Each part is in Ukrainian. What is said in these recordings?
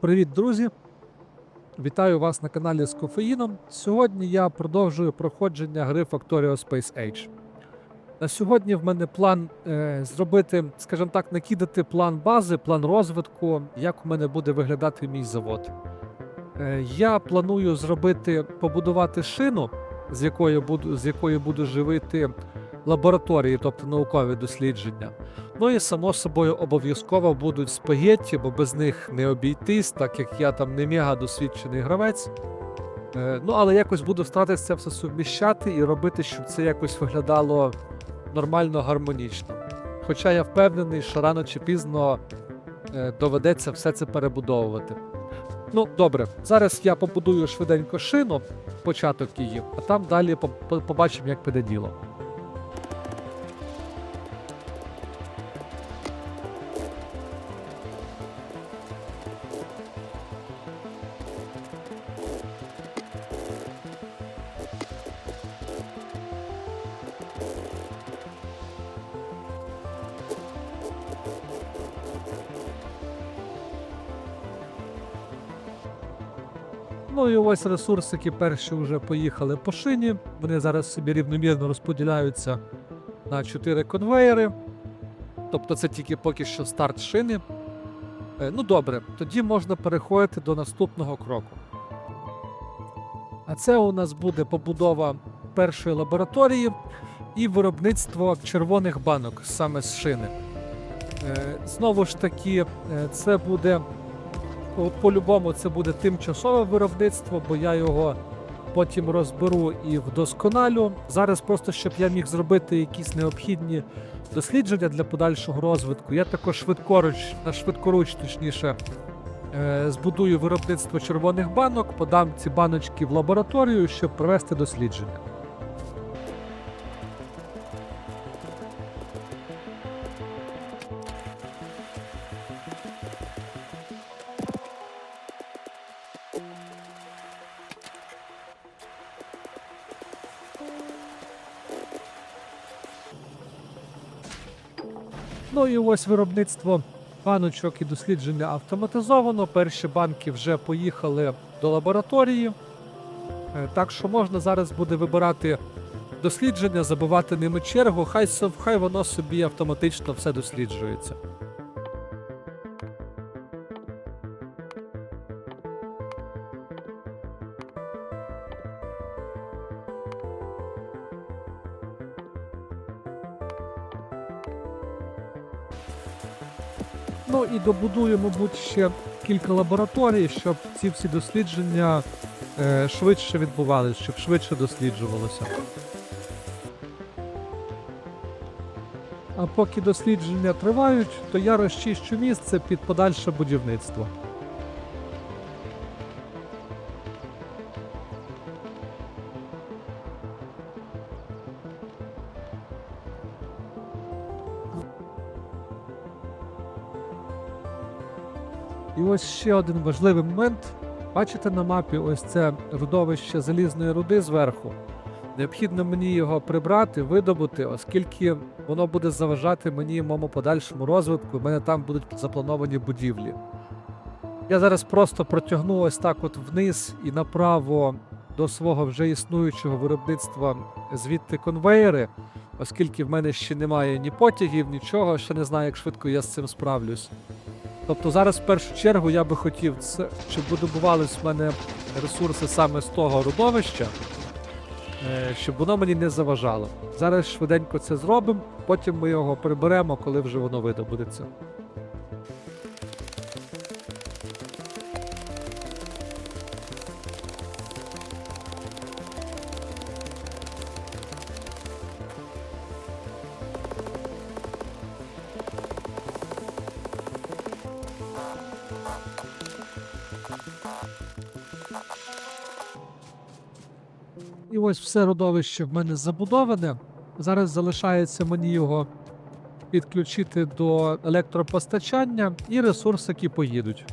Привіт, друзі! Вітаю вас на каналі з кофеїном. Сьогодні я продовжую проходження гри Factorio Space Age. На сьогодні в мене план е, зробити, скажімо так, накидати план бази, план розвитку, як у мене буде виглядати мій завод. Е, я планую зробити, побудувати шину, з якою буду, з якою буду живити лабораторії, тобто наукові дослідження. Ну і само собою обов'язково будуть спагетті, бо без них не обійтись, так як я там не мега досвідчений гравець. Е, ну, але якось буду старатися це все суміщати і робити, щоб це якось виглядало нормально, гармонічно. Хоча я впевнений, що рано чи пізно е, доведеться все це перебудовувати. Ну, добре, зараз я побудую швиденько шину, початок її, а там далі по- по- побачимо, як піде діло. Ось ресурсики перші вже поїхали по шині. Вони зараз собі рівномірно розподіляються на 4 конвейери. Тобто це тільки поки що старт шини. Е, Ну добре, тоді можна переходити до наступного кроку. А це у нас буде побудова першої лабораторії і виробництво червоних банок саме з шини. Е, Знову ж таки, е, це буде От по-любому це буде тимчасове виробництво, бо я його потім розберу і вдосконалю. Зараз просто щоб я міг зробити якісь необхідні дослідження для подальшого розвитку. Я також швидкоруч, на швидкоруч, точніше, е, збудую виробництво червоних банок, подам ці баночки в лабораторію, щоб провести дослідження. Ну і ось виробництво баночок і дослідження автоматизовано. Перші банки вже поїхали до лабораторії. Е, Так що можна зараз буде вибирати дослідження, забивати ними чергу, хай, хай воно собі автоматично все досліджується. Добудую, мабуть, ще кілька лабораторій, щоб ці всі дослідження е, швидше відбувалися, щоб швидше досліджувалося. А поки дослідження тривають, то я розчищу місце під подальше будівництво. Ось ще один важливий момент. Бачите на мапі ось це родовище залізної руди зверху. Необхідно мені його прибрати, видобути, оскільки воно буде заважати мені моєму подальшому розвитку. У мене там будуть заплановані будівлі. Я зараз просто протягну ось так от вниз і направо до свого вже існуючого виробництва звідти конвейери, оскільки в мене ще немає ні потягів, нічого, ще не знаю, як швидко я з цим справлюсь. Тобто зараз в першу чергу я би хотів, це, щоб видобувались в мене ресурси саме з того родовища, е, щоб воно мені не заважало. Зараз швиденько це зробимо, потім ми його приберемо, коли вже воно видобудеться. Ось все родовище в мене забудоване. Зараз залишається мені його підключити до електропостачання, і ресурсики поїдуть.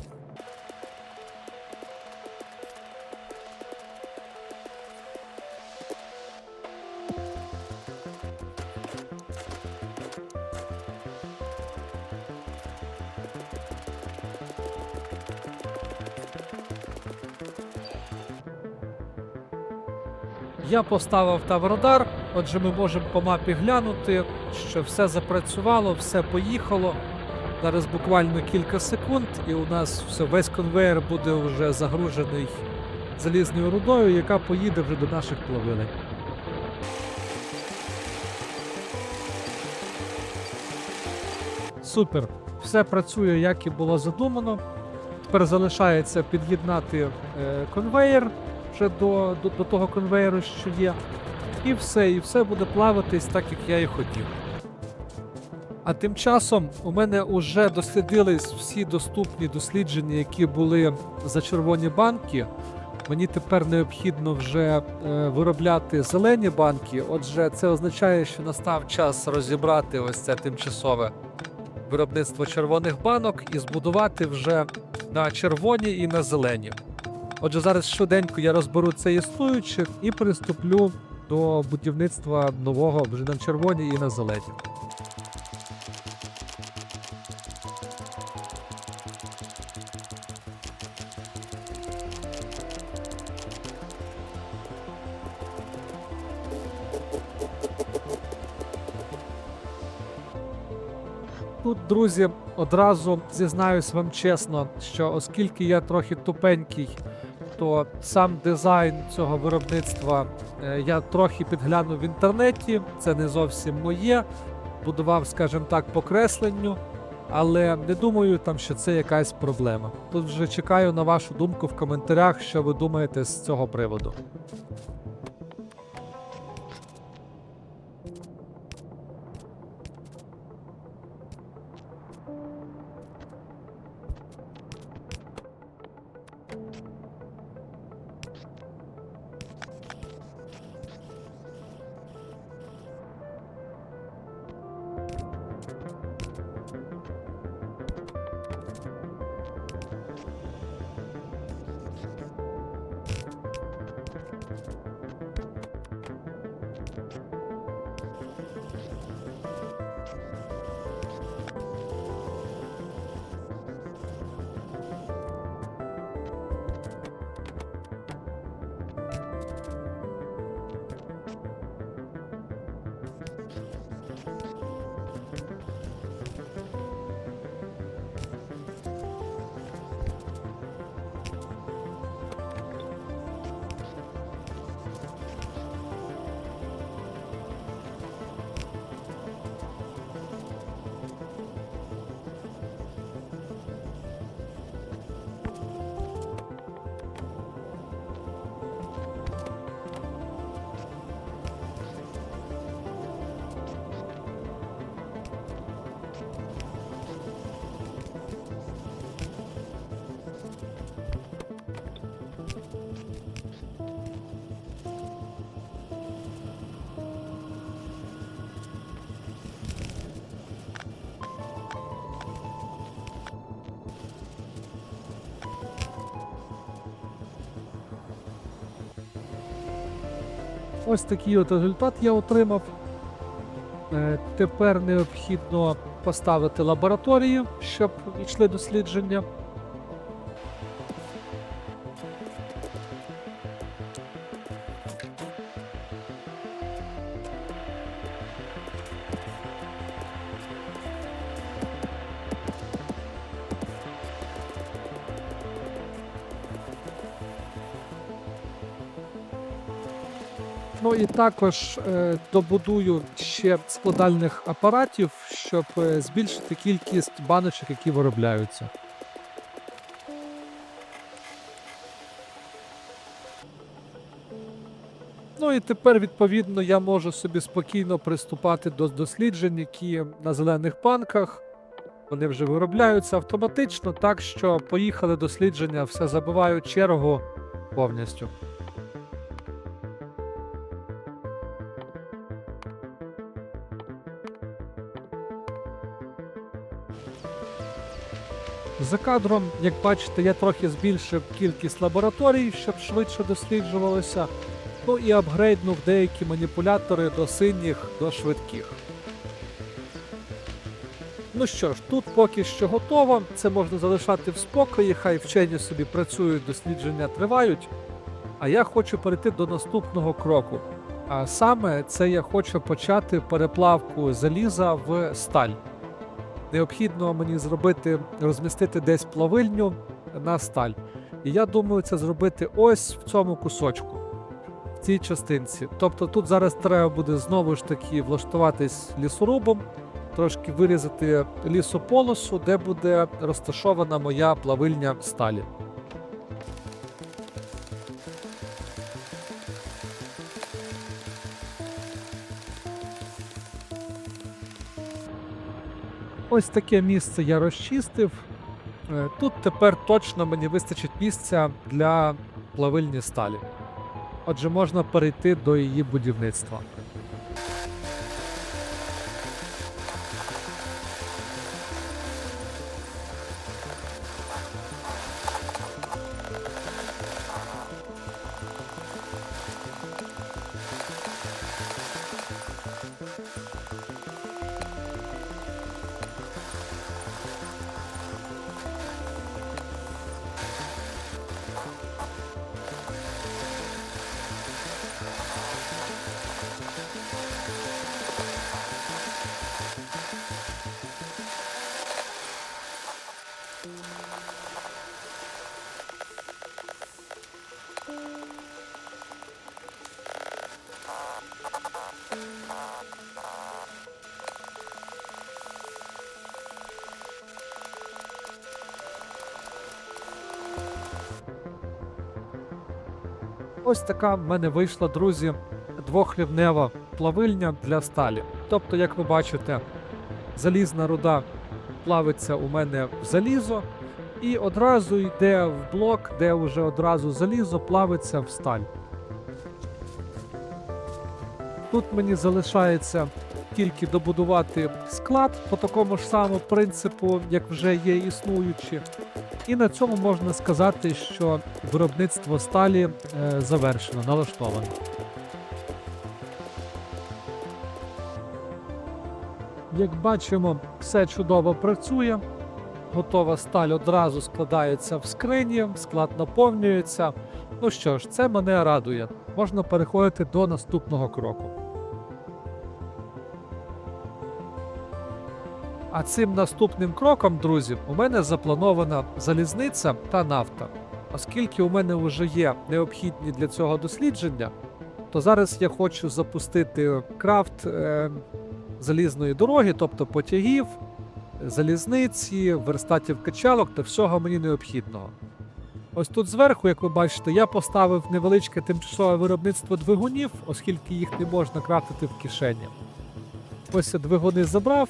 Я поставив там радар, отже, ми можемо по мапі глянути, що все запрацювало, все поїхало. Зараз буквально кілька секунд, і у нас все, весь конвейер буде вже загружений залізною рудою, яка поїде вже до наших плавилень. Супер. Все працює, як і було задумано. Тепер залишається під'єднати е, конвейер вже до, до, до того конвейеру, що є. І все, і все буде плаватись так, як я і хотів. А тим часом у мене вже дослідились всі доступні дослідження, які були за червоні банки. Мені тепер необхідно вже е, виробляти зелені банки. Отже, це означає, що настав час розібрати ось це тимчасове виробництво червоних банок і збудувати вже на червоні і на зелені. Отже, зараз швиденько я розберу це існуюче і приступлю до будівництва нового вже на червоні і на зелені. Тут, друзі, одразу зізнаюсь вам чесно, що оскільки я трохи тупенький, то сам дизайн цього виробництва е, я трохи підглянув в інтернеті. Це не зовсім моє. Будував, скажімо так, по кресленню, але не думаю там, що це якась проблема. Тут вже чекаю на вашу думку в коментарях, що ви думаєте з цього приводу. Ось такий от результат я отримав. Е, Тепер необхідно поставити лабораторію, щоб йшли дослідження. І також е, добудую ще складальних апаратів, щоб е, збільшити кількість баночок, які виробляються. Ну і тепер, відповідно, я можу собі спокійно приступати до досліджень, які на зелених банках. Вони вже виробляються автоматично, так що поїхали дослідження, все забиваю чергу повністю. За кадром, як бачите, я трохи збільшив кількість лабораторій, щоб швидше досліджувалося. Ну і апгрейднув деякі маніпулятори до синіх, до швидких. Ну що ж, тут поки що готово. Це можна залишати в спокої, хай вчені собі працюють, дослідження тривають. А я хочу перейти до наступного кроку. А саме це я хочу почати переплавку заліза в сталь. Необхідно мені зробити, розмістити десь плавильню на сталь. І я думаю, це зробити ось в цьому кусочку, в цій частинці. Тобто тут зараз треба буде знову ж таки влаштуватись лісорубом, трошки вирізати лісополосу, де буде розташована моя плавильня сталі. Ось таке місце я розчистив. Е, Тут тепер точно мені вистачить місця для плавильні сталі. Отже, можна перейти до її будівництва. Ось така в мене вийшла, друзі, двохлівнева плавильня для сталі. Тобто, як ви бачите, залізна руда плавиться у мене в залізо, і одразу йде в блок, де вже одразу залізо плавиться в сталь. Тут мені залишається тільки добудувати склад по такому ж самому принципу, як вже є існуючі. І на цьому можна сказати, що виробництво сталі е, завершено, налаштовано. Як бачимо, все чудово працює. Готова сталь одразу складається в скрині, склад наповнюється. Ну що ж, це мене радує. Можна переходити до наступного кроку. А цим наступним кроком, друзі, у мене запланована залізниця та нафта. Оскільки у мене вже є необхідні для цього дослідження, то зараз я хочу запустити крафт е, залізної дороги, тобто потягів, залізниці, верстатів качалок та всього мені необхідного. Ось тут зверху, як ви бачите, я поставив невеличке тимчасове виробництво двигунів, оскільки їх не можна крафтити в кишені. Ось я двигуни забрав,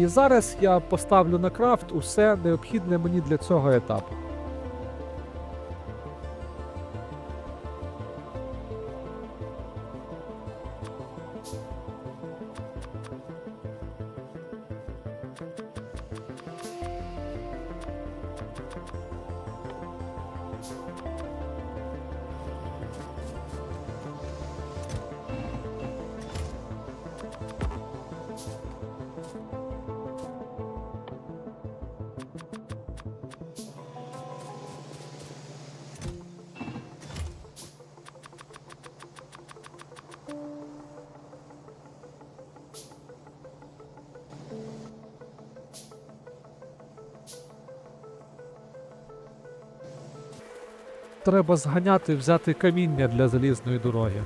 і зараз я поставлю на крафт усе необхідне мені для цього етапу. Треба зганяти, взяти каміння для залізної дороги.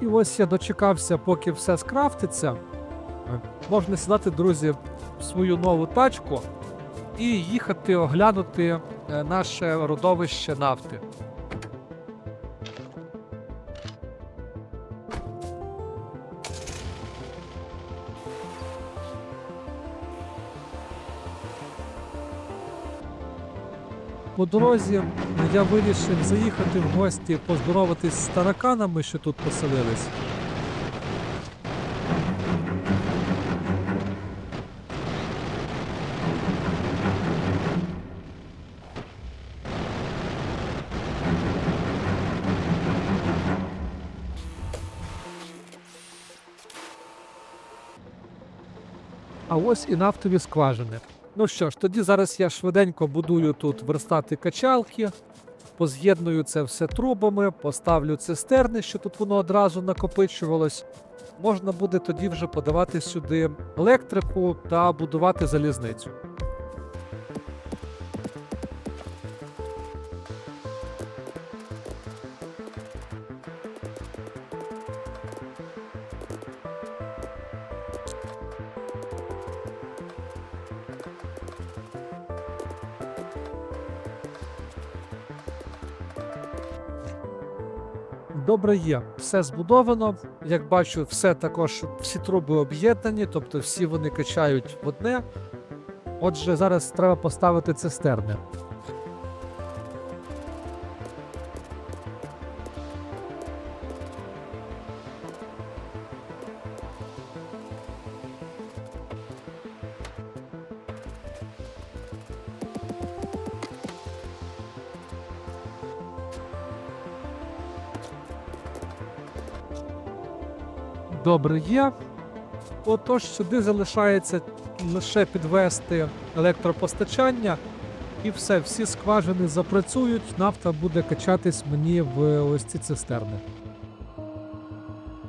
І ось я дочекався, поки все скрафтиться. Е, Можна сідати, друзі, в свою нову тачку і їхати оглянути е, наше родовище нафти. По дорозі я вирішив заїхати в гості, поздороватись з тараканами, що тут поселились. А ось і нафтові скважини. Ну що ж, тоді зараз я швиденько будую тут верстати качалки, поз'єдную це все трубами, поставлю цистерни, що тут воно одразу накопичувалось. Можна буде тоді вже подавати сюди електрику та будувати залізницю. Добре є, все збудовано. Як бачу, все також всі труби об'єднані, тобто всі вони качають в одне. Отже, зараз треба поставити цистерни. Добре є. Отож, сюди залишається лише підвести електропостачання, і все, всі скважини запрацюють, нафта буде качатись мені в ось ці цистерни.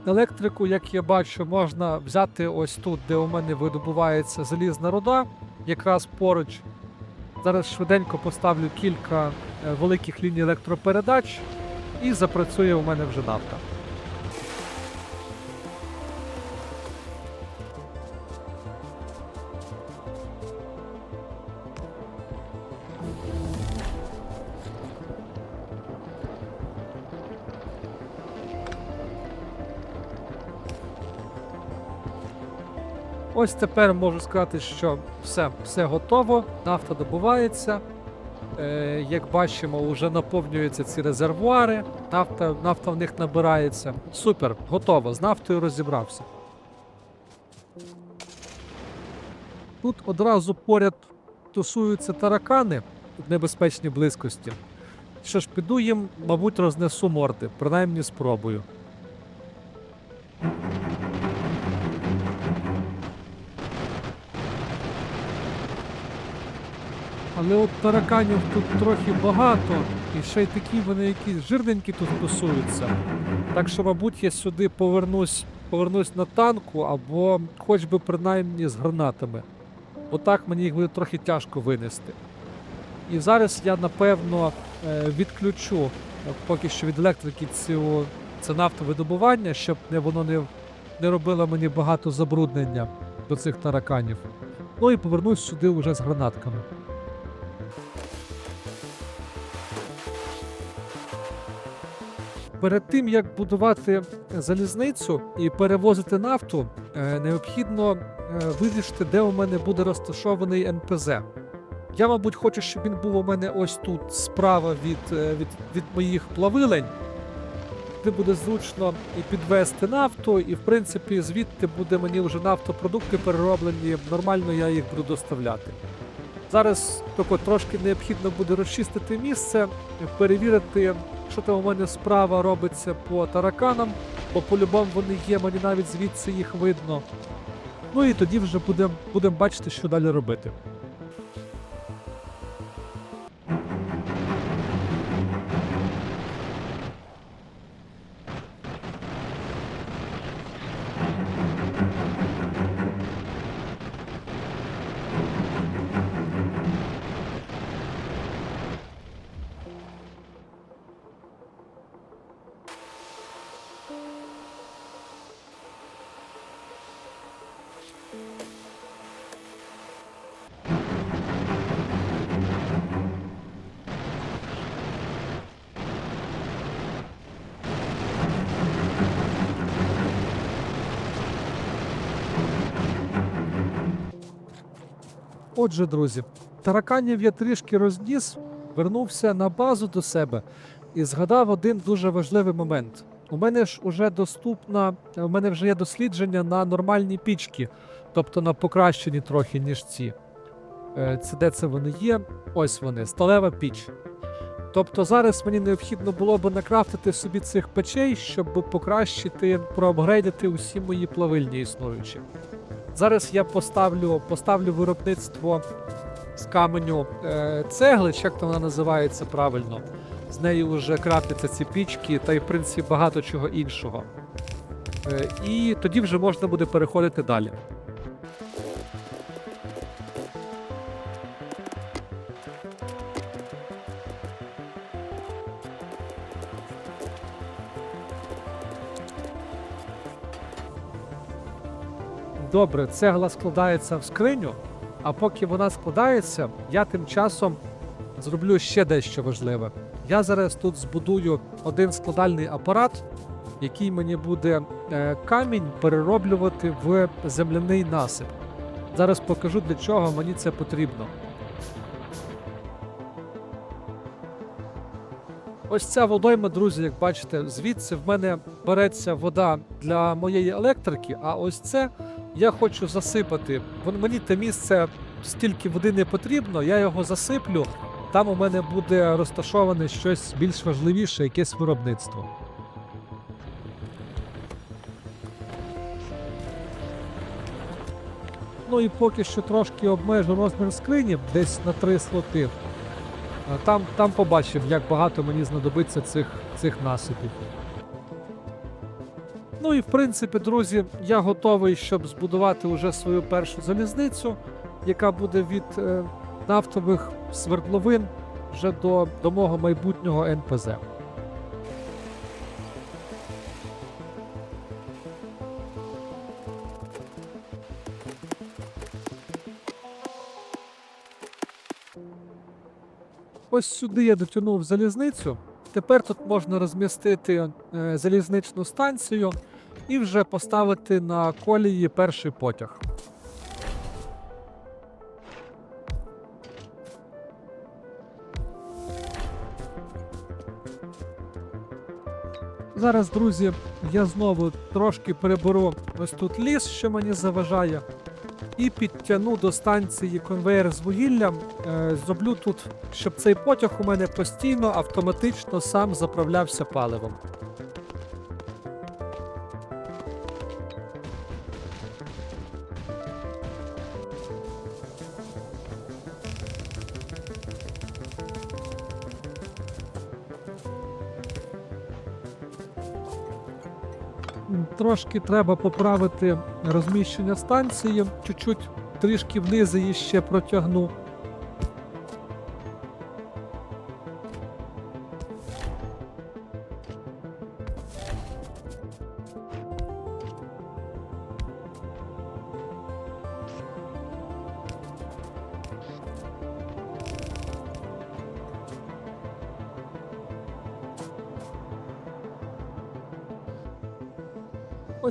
Електрику, як я бачу, можна взяти ось тут, де у мене видобувається залізна руда, якраз поруч. Зараз швиденько поставлю кілька е, великих ліній електропередач, і запрацює у мене вже нафта. Ось тепер можу сказати, що все, все готово, нафта добувається. Е, як бачимо, вже наповнюються ці резервуари, нафта, нафта в них набирається. Супер, готово. З нафтою розібрався. Тут одразу поряд тусуються таракани в небезпечній близькості. Що ж, піду їм, мабуть, рознесу морди, принаймні спробую. Але от тараканів тут трохи багато, і ще й такі вони якісь жирненькі тут тусуються. Так що, мабуть, я сюди повернусь, повернусь на танку або хоч би принаймні з гранатами. Отак мені їх буде трохи тяжко винести. І зараз я напевно е, відключу е, поки що від електрики цю, це нафтовидобування, щоб воно не, не робило мені багато забруднення до цих тараканів. Ну і повернусь сюди вже з гранатками. Перед тим як будувати залізницю і перевозити нафту, е, необхідно е, вирішити, де у мене буде розташований НПЗ. Я, мабуть, хочу, щоб він був у мене ось тут справа від, е, від, від моїх плавилень, де буде зручно і підвести нафту, і в принципі звідти буде мені вже нафтопродукти перероблені. Нормально я їх буду доставляти. Зараз тако трошки необхідно буде розчистити місце, перевірити, що там у мене справа робиться по тараканам, бо по-любому вони є, мені навіть звідси їх видно. Ну і тоді вже будемо будем бачити, що далі робити. Отже, друзі, тараканів я трішки розніс, вернувся на базу до себе і згадав один дуже важливий момент. У мене ж уже доступна, у мене вже є дослідження на нормальні пічки, тобто на покращені трохи, ніж ці. Е, Це де це вони є? Ось вони, сталева піч. Тобто зараз мені необхідно було б накрафтити собі цих печей, щоб покращити, проапгрейдити усі мої плавильні існуючі. Зараз я поставлю, поставлю виробництво з каменю е, цегли, як то вона називається правильно. З нею вже крафтяться ці пічки та й в принципі багато чого іншого. Е, і тоді вже можна буде переходити далі. Добре, цегла складається в скриню, а поки вона складається, я тим часом зроблю ще дещо важливе. Я зараз тут збудую один складальний апарат, який мені буде е, камінь перероблювати в земляний насип. Зараз покажу, для чого мені це потрібно. Ось ця водойма, друзі, як бачите, звідси в мене береться вода для моєї електрики, а ось це я хочу засипати. Мені те місце стільки води не потрібно, я його засиплю. Там у мене буде розташоване щось більш важливіше, якесь виробництво. Ну і поки що трошки обмежу розмір скрині, десь на три слоти. Там, там побачив, як багато мені знадобиться цих, цих насипів. Ну і в принципі, друзі, я готовий, щоб збудувати уже свою першу залізницю, яка буде від е, нафтових свердловин вже до, до мого майбутнього НПЗ. Ось сюди я дотягнув залізницю. Тепер тут можна розмістити е, залізничну станцію і вже поставити на колії перший потяг. Зараз, друзі, я знову трошки переберу ось тут ліс, що мені заважає, і підтягну до станції конвейер з вугіллям. Е, зроблю тут, щоб цей потяг у мене постійно автоматично сам заправлявся паливом. Трошки треба поправити розміщення станції, чуть-чуть трішки вниз її ще протягну.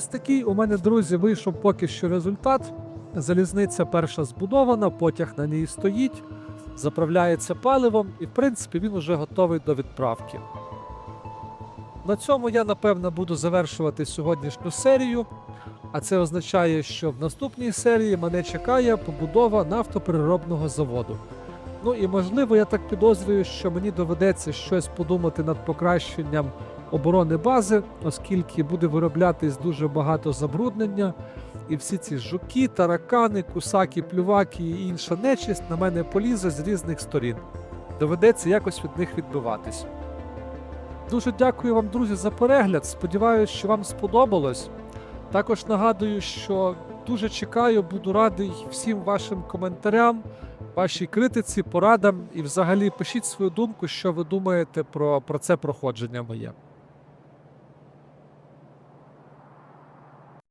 Такий у мене, друзі, вийшов поки що результат. Залізниця перша збудована, потяг на ній стоїть, заправляється паливом, і в принципі він уже готовий до відправки. На цьому я напевно буду завершувати сьогоднішню серію. А це означає, що в наступній серії мене чекає побудова нафтопереробного заводу. Ну і можливо, я так підозрюю, що мені доведеться щось подумати над покращенням оборони бази, оскільки буде вироблятись дуже багато забруднення, і всі ці жуки, таракани, кусаки, плюваки і інша нечисть на мене полізе з різних сторін. Доведеться якось від них відбиватись. Дуже дякую вам, друзі, за перегляд. Сподіваюсь, що вам сподобалось. Також нагадую, що дуже чекаю, буду радий всім вашим коментарям, вашій критиці, порадам і взагалі пишіть свою думку, що ви думаєте про, про це проходження моє.